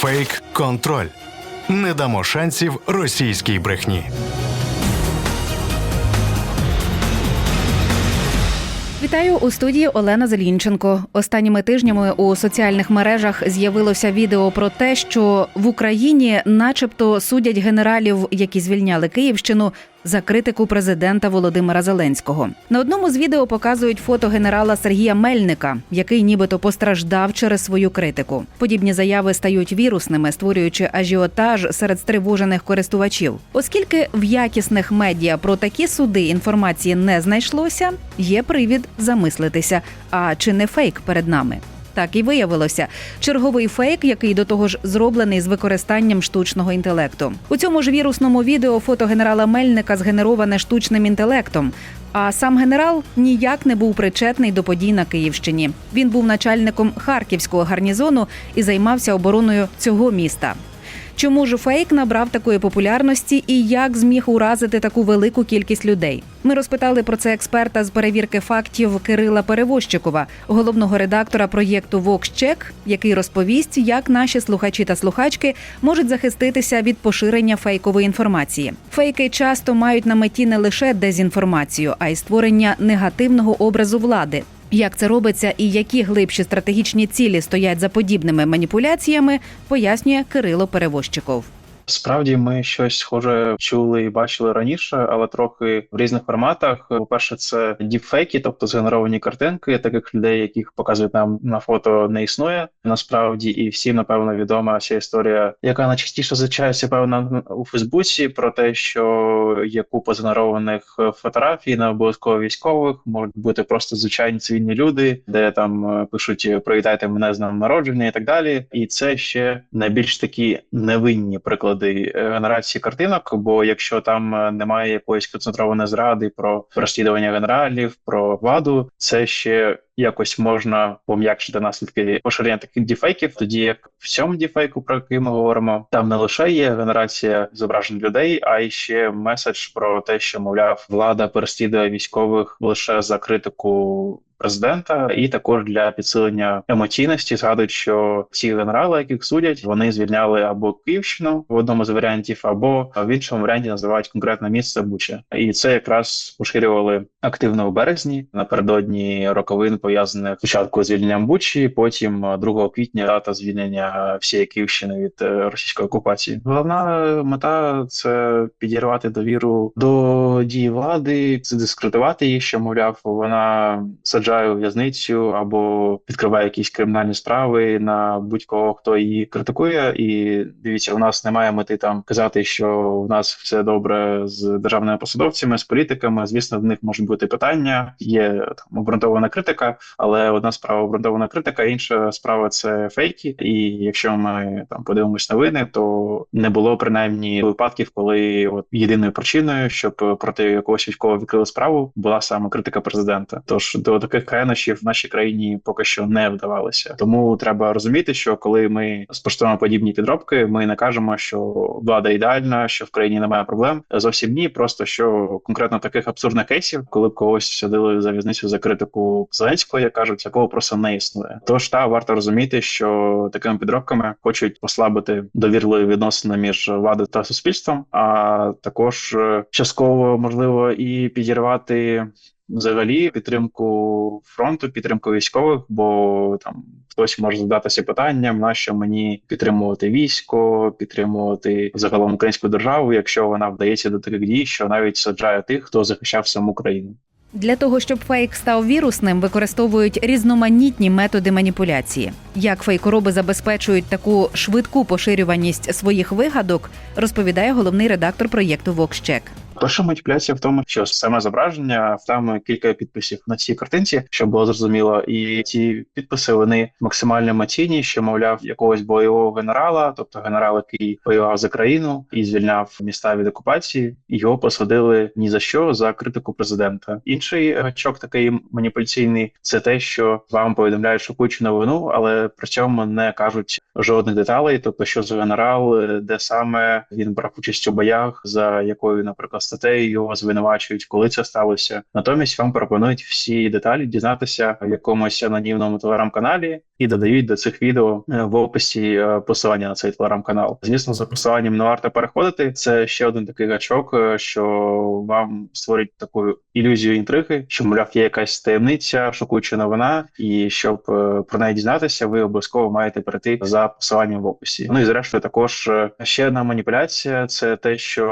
Фейк контроль. Не дамо шансів російській брехні. Вітаю у студії Олена Зелінченко. Останніми тижнями у соціальних мережах з'явилося відео про те, що в Україні, начебто, судять генералів, які звільняли Київщину, за критику президента Володимира Зеленського. На одному з відео показують фото генерала Сергія Мельника, який нібито постраждав через свою критику. Подібні заяви стають вірусними, створюючи ажіотаж серед стривожених користувачів. Оскільки в якісних медіа про такі суди інформації не знайшлося, є привід замислитися. А чи не фейк перед нами? Так і виявилося. Черговий фейк, який до того ж зроблений з використанням штучного інтелекту. У цьому ж вірусному відео фото генерала Мельника згенероване штучним інтелектом. А сам генерал ніяк не був причетний до подій на Київщині. Він був начальником харківського гарнізону і займався обороною цього міста. Чому ж фейк набрав такої популярності і як зміг уразити таку велику кількість людей? Ми розпитали про це експерта з перевірки фактів Кирила Перевозчикова, головного редактора проєкту «Воксчек», який розповість, як наші слухачі та слухачки можуть захиститися від поширення фейкової інформації. Фейки часто мають на меті не лише дезінформацію, а й створення негативного образу влади. Як це робиться і які глибші стратегічні цілі стоять за подібними маніпуляціями, пояснює Кирило Перевозчиков. Справді ми щось схоже чули і бачили раніше, але трохи в різних форматах. По-перше, це діпфейки, тобто згенеровані картинки. Таких людей, яких показують нам на фото, не існує насправді, і всім напевно відома ця історія, яка найчастіше зустрічається певно у Фейсбуці, про те, що є купа згенерованих фотографій на обов'язково військових, можуть бути просто звичайні цивільні люди, де там пишуть Привітайте мене з днем народження і так далі. І це ще найбільш такі невинні приклади приклади генерації картинок. Бо якщо там немає якоїсь концентрованої зради про розслідування генералів, про владу, це ще якось можна пом'якшити наслідки поширення таких діфейків. Тоді як в цьому діфейку, про який ми говоримо, там не лише є генерація зображень людей, а й ще меседж про те, що мовляв влада переслідує військових лише за критику. Президента і також для підсилення емоційності згадують, що ці генерали, яких судять, вони звільняли або Київщину в одному з варіантів, або в іншому варіанті називають конкретне місце Буча, і це якраз поширювали активно у березні напередодні роковин пов'язаних спочатку звільненням Бучі, потім 2 квітня дата звільнення всієї Київщини від російської окупації. Головна мета це підірвати довіру до дії влади, це дискредитувати її, що мовляв, вона саджає у в'язницю або відкриває якісь кримінальні справи на будь-кого, хто її критикує. І дивіться, у нас немає мети там казати, що у нас все добре з державними посадовцями, з політиками. Звісно, в них можуть бути питання. Є там обґрунтована критика, але одна справа обґрунтована критика, інша справа це фейки. І якщо ми там подивимось новини, то не було принаймні випадків, коли от єдиною причиною, щоб проти якогось військового відкрили справу, була саме критика президента. Тож до таких крайнощів в нашій країні поки що не вдавалося. Тому треба розуміти, що коли ми спростуємо подібні підробки, ми не кажемо, що влада ідеальна, що в країні немає проблем. Зовсім ні, просто що конкретно таких абсурдних кейсів, коли б когось садили за в'язницю за критику Зеленського, як кажуть, такого просто не існує. Тож та варто розуміти, що такими підробками хочуть послабити довірливі відносини між владою та суспільством, а також частково можливо і підірвати взагалі підтримку фронту, підтримку військових, бо там хтось може задатися питанням, на що мені підтримувати військо, підтримувати загалом українську державу, якщо вона вдається до таких дій, що навіть саджає тих, хто захищав саму країну. Для того щоб фейк став вірусним, використовують різноманітні методи маніпуляції. Як фейкороби забезпечують таку швидку поширюваність своїх вигадок, розповідає головний редактор проєкту «Воксчек». Перша маніпуляція в тому, що саме зображення там кілька підписів на цій картинці, щоб було зрозуміло, і ці підписи вони максимально емоційні, що мовляв якогось бойового генерала, тобто генерал, який воював за країну і звільняв міста від окупації, його посадили ні за що за критику президента. Інший гачок такий маніпуляційний це те, що вам повідомляють шокуючу новину, але при цьому не кажуть жодних деталей, тобто що за генерал, де саме він брав участь у боях, за якою, наприклад, статей його звинувачують, коли це сталося. Натомість вам пропонують всі деталі дізнатися в якомусь анонімному телеграм-каналі і додають до цих відео е, в описі е, посилання на цей телеграм-канал. Звісно, за посиланням не варто переходити. Це ще один такий гачок, е, що вам створить таку ілюзію інтриги, що мовляв є якась таємниця, шокуюча новина, і щоб про неї дізнатися, ви обов'язково маєте перейти за посиланням в описі. Ну і зрештою, також ще одна маніпуляція це те, що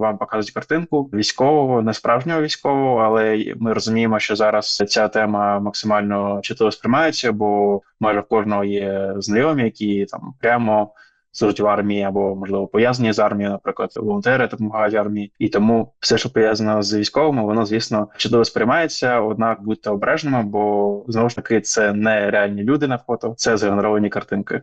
вам показують картинку військового, не справжнього військового, але ми розуміємо, що зараз ця тема максимально чутливо сприймається, бо майже в кожного є знайомі, які там прямо служать в армії або можливо пов'язані з армією, наприклад, волонтери допомагають армії, і тому все, що пов'язано з військовими, воно звісно чудово сприймається. Однак будьте обережними, бо знову ж таки це не реальні люди на фото, це згенеровані картинки.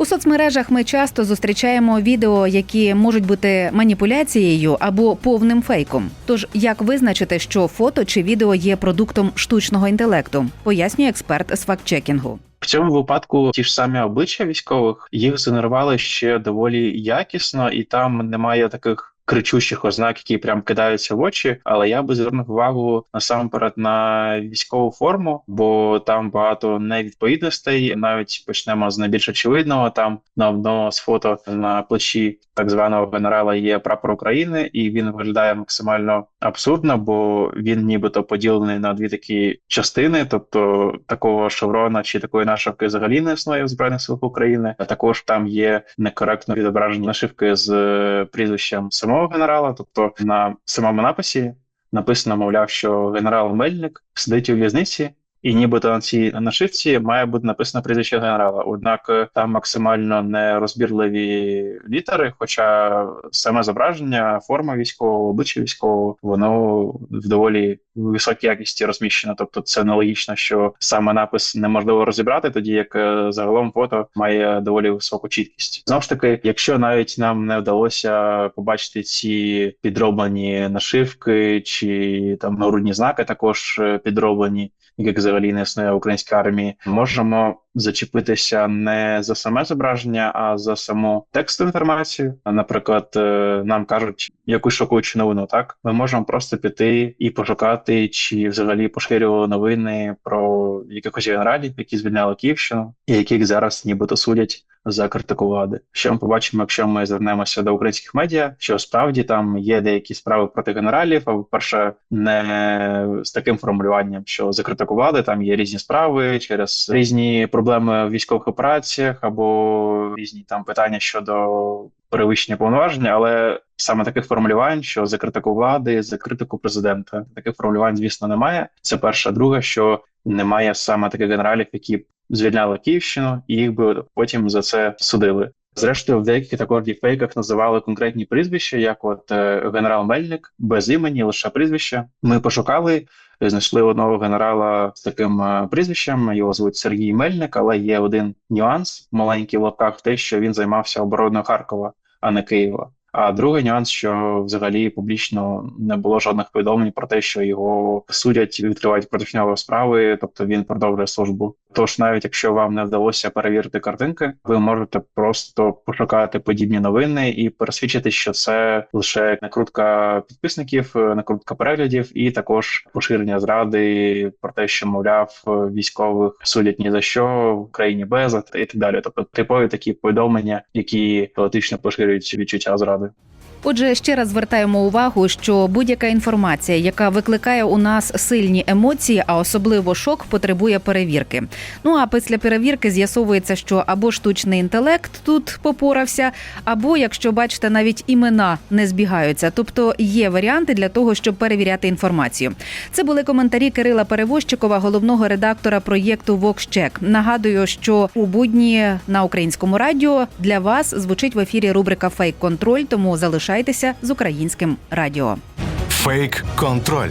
У соцмережах ми часто зустрічаємо відео, які можуть бути маніпуляцією або повним фейком. Тож як визначити, що фото чи відео є продуктом штучного інтелекту, пояснює експерт з фактчекінгу. В цьому випадку ті ж самі обличчя військових їх згенерували ще доволі якісно, і там немає таких. Кричущих ознак, які прям кидаються в очі, але я би звернув увагу насамперед на військову форму, бо там багато невідповідностей. Навіть почнемо з найбільш очевидного. Там на одного з фото на плечі так званого генерала є прапор України, і він виглядає максимально абсурдно, бо він нібито поділений на дві такі частини, тобто такого шеврона чи такої нашивки взагалі не існує в збройних силах України. А також там є некоректно відображені нашивки з е, прізвищем самого генерала, тобто на самому написі написано, мовляв, що генерал Мельник сидить у в'язниці. І нібито на цій нашивці має бути написано прізвище генерала. Однак е, там максимально нерозбірливі літери, хоча саме зображення, форма військового, обличчя військового, воно в доволі високій якісті розміщено. Тобто це нелогічно, що саме напис неможливо розібрати, тоді як е, загалом фото має доволі високу чіткість. Знову ж таки, якщо навіть нам не вдалося побачити ці підроблені нашивки чи там нагрудні знаки, також е, підроблені яких взагалі не існує в українській армії, можемо зачепитися не за саме зображення, а за саму текстову інформацію. Наприклад, е, нам кажуть якусь шокуючу новину. Так ми можемо просто піти і пошукати, чи взагалі поширювали новини про якихось генералів, які звільняли Київщину, і яких зараз нібито судять. За критику влади, що ми побачимо, якщо ми звернемося до українських медіа, що справді там є деякі справи проти генералів. А перше, не з таким формулюванням, що за критику влади там є різні справи через різні проблеми в військових операціях або різні там питання щодо перевищення повноваження, але саме таких формулювань, що за критику влади, за критику президента, таких формулювань, звісно, немає. Це перша, друга, що немає саме таких генералів, які звільняли Київщину, і їх би потім за це судили. Зрештою, в деяких також діфейках називали конкретні прізвища, як от е, генерал Мельник, без імені, лише прізвище. Ми пошукали, знайшли одного генерала з таким е, прізвищем. Його звуть Сергій Мельник, але є один нюанс в лапках, те, що він займався обороною Харкова, а не Києва. А другий нюанс, що взагалі публічно не було жодних повідомлень про те, що його судять, відкривають проти справи, тобто він продовжує службу. Тож, навіть якщо вам не вдалося перевірити картинки, ви можете просто пошукати подібні новини і пересвідчити, що це лише накрутка підписників, накрутка переглядів, і також поширення зради про те, що мовляв військових судять ні за що в Україні без і так далі. Тобто типові такі повідомлення, які хаотично поширюють відчуття зради. Отже, ще раз звертаємо увагу, що будь-яка інформація, яка викликає у нас сильні емоції, а особливо шок, потребує перевірки. Ну а після перевірки з'ясовується, що або штучний інтелект тут попорався, або якщо бачите, навіть імена не збігаються. Тобто є варіанти для того, щоб перевіряти інформацію. Це були коментарі Кирила Перевозчикова, головного редактора проєкту VoxCheck. Нагадую, що у будні на українському радіо для вас звучить в ефірі рубрика Фейк контроль, тому залишайтеся з українським радіо. Фейк контроль.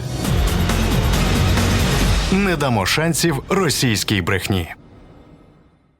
Не дамо шансів російській брехні.